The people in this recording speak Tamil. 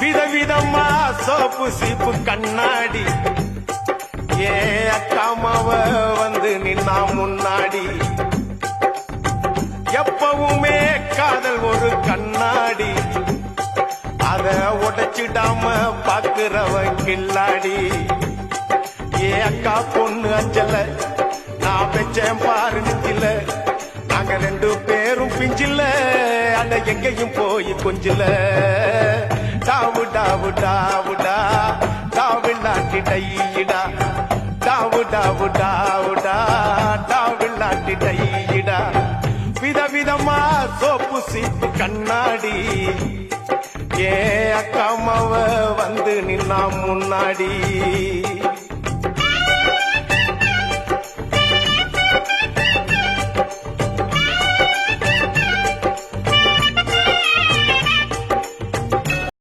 விதவிதமா சோப்பு சீப்பு கண்ணாடி. ஏ அக்காமாவ வந்து நின்னா முன்னாடி. எப்பவுமே காதல் ஒரு கண்ணாடி. அத உடைச்சிடாம பாக்குறவ கில்லாடி. ஏ அக்கா பொண்ணு அஞ்சல நான் பெச்சேன் பாரு நிச்சில நாங்க ரெண்டு பேரும் பிஞ்சில அட எங்கேயும் போய் கொஞ்சில. டாவு டாவு டாவுடா. டாவில்லாட்டி டையிடா டாவு டாவு டாவுடா. டாவில்லாட்டி டையிடா விதவிதமா சோப்பு சீப்பு கண்ணாடி. ஏ அக்காமாவ வந்து நின்னா முன்னாடி.